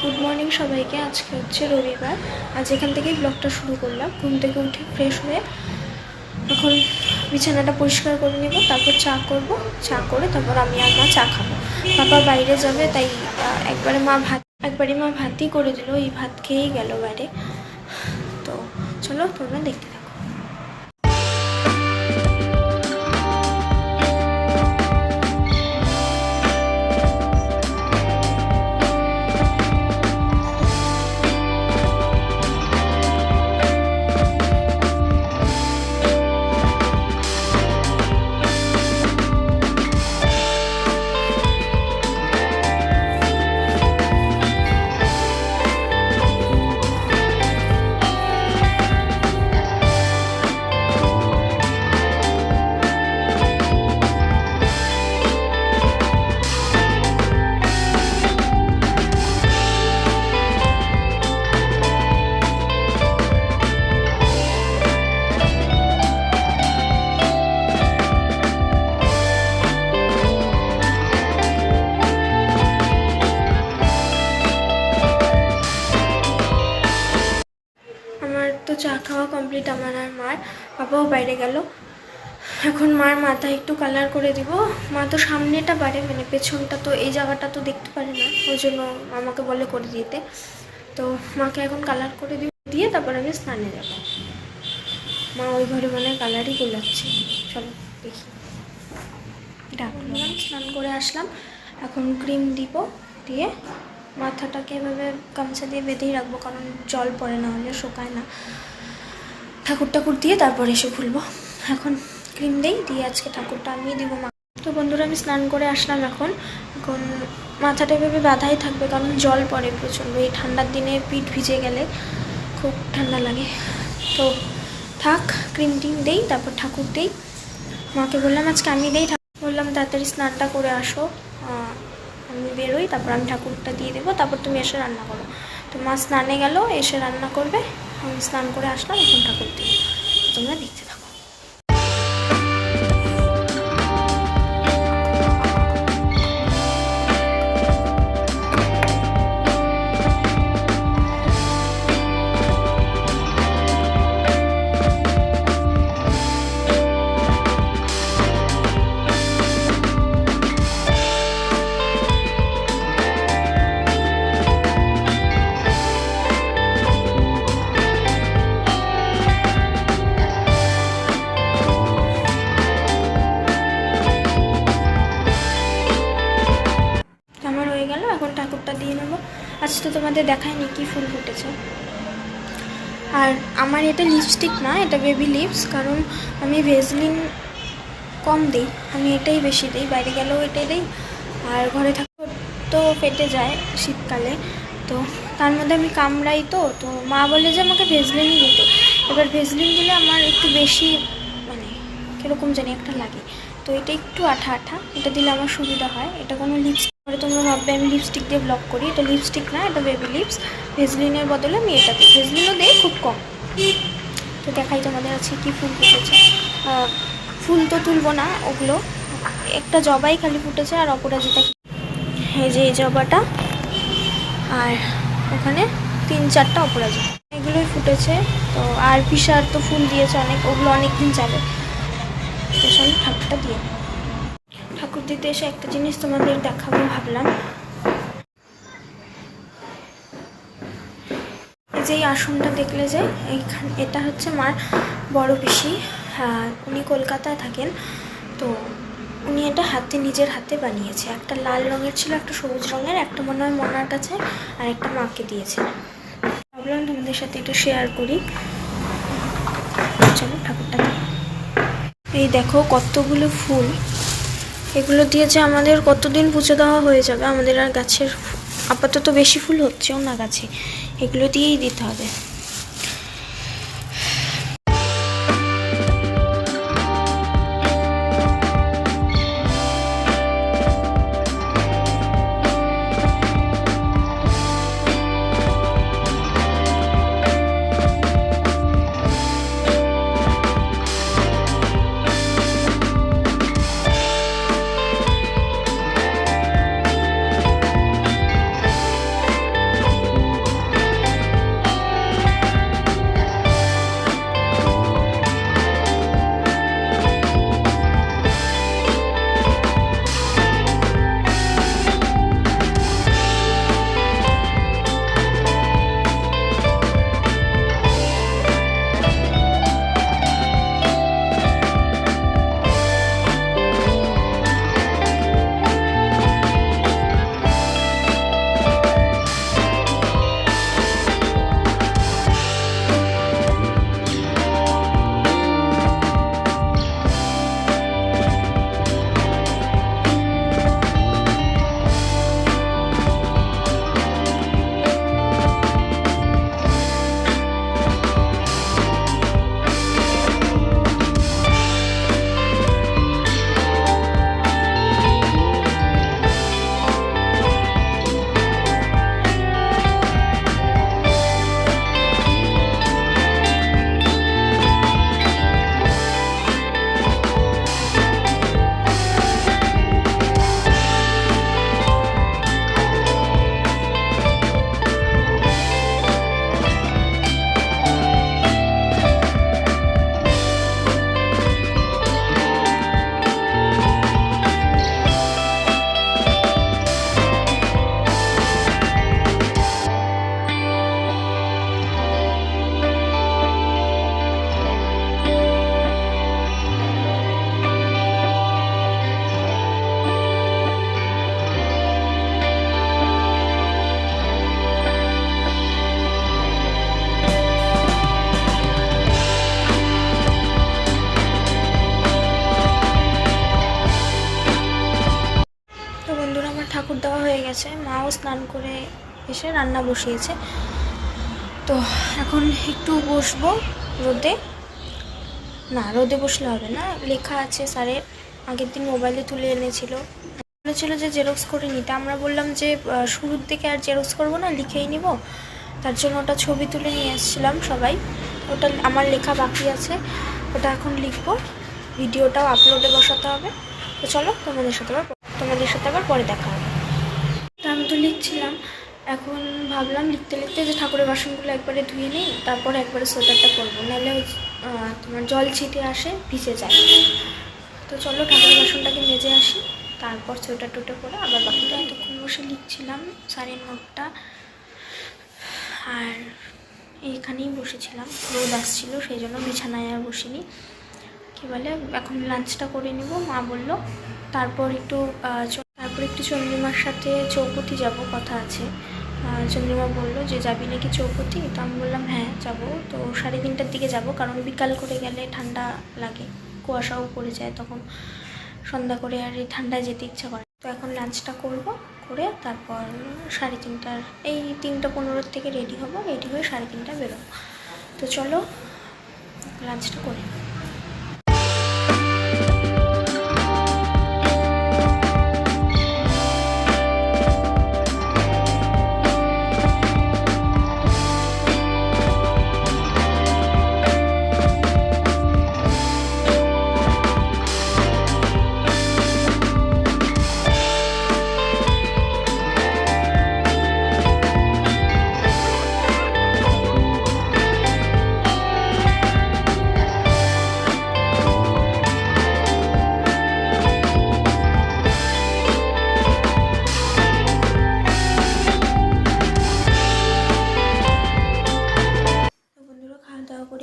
Good morning সবাইকে। আজকে হচ্ছে রবিবার। আজ এখান থেকেই ব্লগটা শুরু করলাম। ঘুম থেকে উঠে ফ্রেশ হয়ে এখন বিছানাটা পরিষ্কার করে নেব, তারপর চা করব। চা করে তারপর আমি আর মা চা খাব। বাবা বাইরে যাবে, তাই একবারে মা ভাত, একবারে মা ভাতই করে দিল। এই ভাত খেয়েই গেল বাইরে। তো চলো তোমরা দেখতে কমপ্লিট আমার আর মার বাবাও বাইরে গেল। এখন মার মাথা একটু কালার করে দিব। মা তো সামনেটা পারে মানে পেছনটা তো এই জায়গাটা তো দেখতে পারে না, ওই জন্য আমাকে বলে করে দিতে। তো মাকে এখন কালার করে দিব দিয়ে তারপর আমি স্নানে যাব। মা ওই ঘরে মানে কালারই গোলাচ্ছে চলো দেখি। ডাকলাম স্নান করে আসলাম। এখন ক্রিম দিব, দিয়ে মাথাটাকে এভাবে গামছা দিয়ে বেঁধেই রাখব, কারণ জল পড়ে না হলে শুকায় না। ঠাকুর ঠাকুর দিয়ে তারপর এসে খুলবো। এখন ক্রিম দেই, দিয়ে আজকে ঠাকুরটা আমিয়ে দিব মা। তো বন্ধুরা, আমি স্নান করে আসলাম এখন। এখন মাথাটা এভাবে বাঁধাই থাকবে, কারণ জল পড়ে প্রচণ্ড। এই ঠান্ডার দিনে পিঠ ভিজে গেলে খুব ঠান্ডা লাগে। তো থাক, ক্রিম টিম দেই, তারপর ঠাকুর দেই। মাকে বললাম, আজকে আমি দেই বললাম, তাড়াতাড়ি স্নানটা করে আসো। আমি বেরোই, তারপর আমি ঠাকুরটা দিয়ে দেবো। তারপর তুমি এসে রান্না করো। তো মা স্নানে গেল, এসে রান্না করবে। আমি স্নান করে আসলাম এখন ঠাকুর দিই তোমরা দেখতে দেখায়নি কি ফুল ফুটেছে। আর আমার এটা লিপস্টিক না, এটা বেবি লিপস কারণ আমি ভেজলিন কম দিই, আমি এটাই বেশি দিই, বাইরে গেলেও এটাই দিই। আর ঘরে থাকলেও তো ফেটে যায় শীতকালে, তো তার মধ্যে আমি কামড়াই তো তো মা বলে যে আমাকে ভেজলিনই দিতে। এবার ভেজলিন দিলে আমার একটু বেশি মানে কীরকম জানি একটা লাগে। তো এটা একটু আঠা আঠা, এটা দিলে আমার সুবিধা হয়, এটা কোনো লিপস্টিক তোমরা ভাববে আমি লিপস্টিক দিয়ে ব্লক করি। এটা লিপস্টিক না, এটা বেবি লিপস ভেজলিনের বদলে আমি এটা দিই। ভেজলিনও দিই খুব কম। তো দেখাই তোমাদের আছে কি ফুল ফুটেছে। ফুল তো তুলবো না ওগুলো। একটা জবাই খালি ফুটেছে আর অপরাজিতা এই যে এই জবাটা। আর ওখানে তিন চারটা অপরাজিতা এগুলোই ফুটেছে। তো আর পিসার তো ফুল দিয়েছে অনেক। ওগুলো অনেক দিন যাবে তো চলো ঠাকুরটা দিয়ে। ঠাকুর এসে একটা জিনিস তোমাদের দেখাবো ভাবলাম। যে আসনটা দেখলে যে এইখান, এটা হচ্ছে মার বড় পিসি হ্যাঁ উনি কলকাতায় থাকেন। তো উনি এটা হাতে, নিজের হাতে বানিয়েছে। একটা লাল রঙের ছিল, একটা সবুজ রঙের, একটা মনে হয় মনার কাছে, আর একটা মাকে দিয়েছে। ভাবলাম তোমাদের সাথে একটু শেয়ার করি। চলো ঠাকুরটা এই দেখো কতগুলো ফুল। এগুলো দিয়ে যে আমাদের কতদিন পুজো দেওয়া হয়ে যাবে, আমাদের আর গাছের আপাতত বেশি ফুল হচ্ছেও না গাছে, এগুলো দিয়েই দিতে হবে। স্নান করে এসে রান্না বসিয়েছে। তো এখন একটু বসবো রোদে। না, রোদে বসলে হবে না। লেখা আছে স্যারের। আগের দিন মোবাইলে তুলে এনেছিল। বলেছিল যে জেরক্স করে নিতে আমরা বললাম যে শুরুর দিকে আর জেরক্স করব না, লিখেই নিব। তার জন্য ওটা ছবি তুলে নিয়ে এসেছিলাম সবাই। ওটা আমার লেখা বাকি আছে। ওটা এখন লিখব। ভিডিওটাও আপলোডে বসাতে হবে। তো চলো তোমাদের সাথে আবার, তোমাদের সাথে আবার পরে দেখা হবে। আমি তো লিখছিলাম। এখন ভাবলাম লিখতে লিখতে যে ঠাকুরের বাসনগুলো একবারে ধুয়ে নিই, তারপর একবারে সোয়েটারটা করব নাহলে তোমার জল ছিটে আসে, ভিজে যায়। তো চলো ঠাকুরের বাসনটাকে মেজে আসি, তারপর সোয়েটার টোটা করে আবার বাকিটা এতক্ষণ বসে লিখছিলাম সারের নোটটা আর এইখানেই বসেছিলাম রোদ আসছিল সেই জন্য বিছানায় আর বসিনি। কী বলে, এখন লাঞ্চটা করে নিব, মা বলল। তারপর একটু তারপর একটু চন্দ্রিমার সাথে চৌপতি যাব, কথা আছে। চন্দ্রিমা বলল যে, যাবি নাকি চৌপতি? তো আমি বললাম হ্যাঁ যাব। তো সাড়ে তিনটার দিকে যাব, কারণ বিকাল করে গেলে ঠান্ডা লাগে, কুয়াশাও পড়ে যায় তখন। সন্ধ্যা করে আর এই ঠান্ডায় যেতে ইচ্ছা করে তো এখন লাঞ্চটা করব, করে তারপর সাড়ে তিনটার, এই তিনটা পনেরোর থেকে রেডি হব, রেডি হয়ে সাড়ে তিনটা বেরোবো। তো চলো, লাঞ্চটা করে।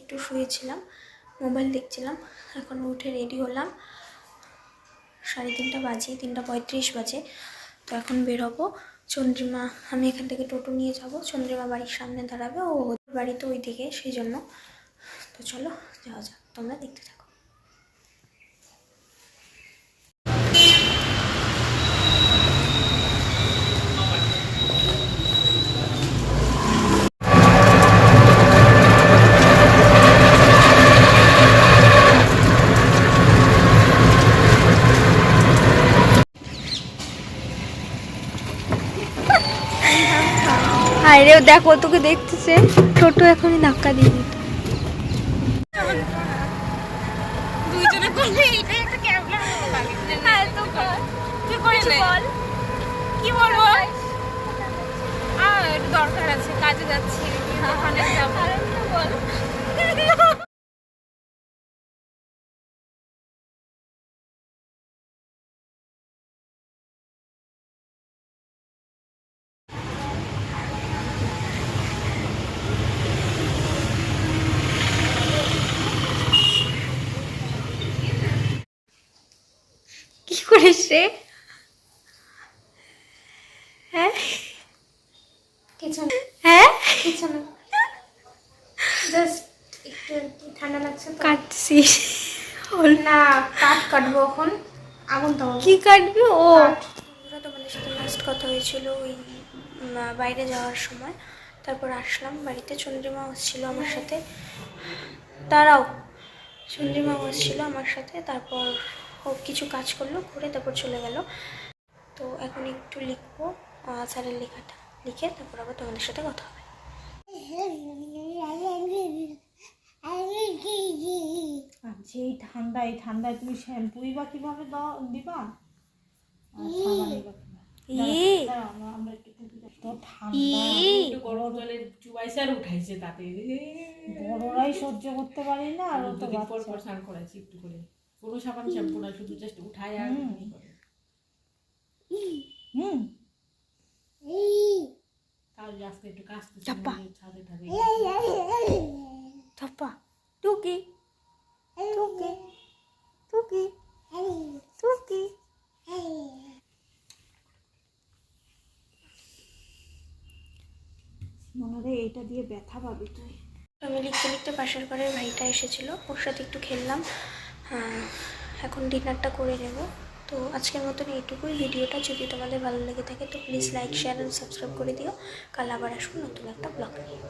একটু শুয়েছিলাম, মোবাইল দেখছিলাম, এখন উঠে রেডি হলাম। সাড়ে তিনটা বাজে, তিনটা পঁয়ত্রিশ বাজে। তো এখন বেরোবো। চন্দ্রিমা, আমি এখান থেকে টোটো নিয়ে যাব। চন্দ্রিমা বাড়ির সামনে দাঁড়াবে, ও বাড়ি তো ওই দিকে সেই জন্য তো চলো, যাওয়া যাক, তোমরা দেখতে থাকো। হায় রে দেখো তোকে দেখতেছে। ছোট এখনই ধাক্কা দিয়ে দিত। যাচ্ছি হ্যাঁ কি বলব একটু দরকার আছে কাজে যাচ্ছি করিস রে হ্যাঁ? কিছু না। হ্যাঁ? কিছু না। জাস্ট একটু ঠান্ডা লাগছে তো। কাটছিস না কাটবো এখন। আগুন তো। কি কাটবি? ও। কাঠ। তোমাদের সাথে লাস্ট কথা হয়েছিল ওই বাইরে যাওয়ার সময়। তারপর আসলাম বাড়িতে চন্দ্রিমা ছিল আমার সাথে। তারাও। চন্দ্রিমা ছিল আমার সাথে তারপর কিছু কাজ করল করে তারপর চলে গেল। তো এখন একটু লিখব স্যারের লেখাটা লিখে তারপর আবার তোমাদের সাথে কথা হবে। আচ্ছা এই ঠান্ডা এই ঠান্ডায় তুমি শ্যাম্পুই বা কীভাবে দাও দিবা? বড়রাই সহ্য করতে পারি না আর ও তো স্নান করাইছি একটু করে। কোনো সাবান শ্যাম্পু না শুধু জাস্ট উঠায় আর হুম। আজকে একটু চাপা। ছাদে টাদে থাপ্পা টুকি। টুকি। টুকি। টুকি। মনে এইটা দিয়ে ব্যথা পাবি। তুই আমি লিখতে লিখতে পাশের ঘরের ভাইটা এসেছিল। ওর সাথে একটু খেললাম। এখন ডিনারটা করে নেব। তো আজকের মতন এইটুকুই। ভিডিওটা যদি তোমাদের ভালো লেগে থাকে, তো please like share and subscribe করে দিও। কাল আবার আসব নতুন একটা ব্লগ নিয়ে।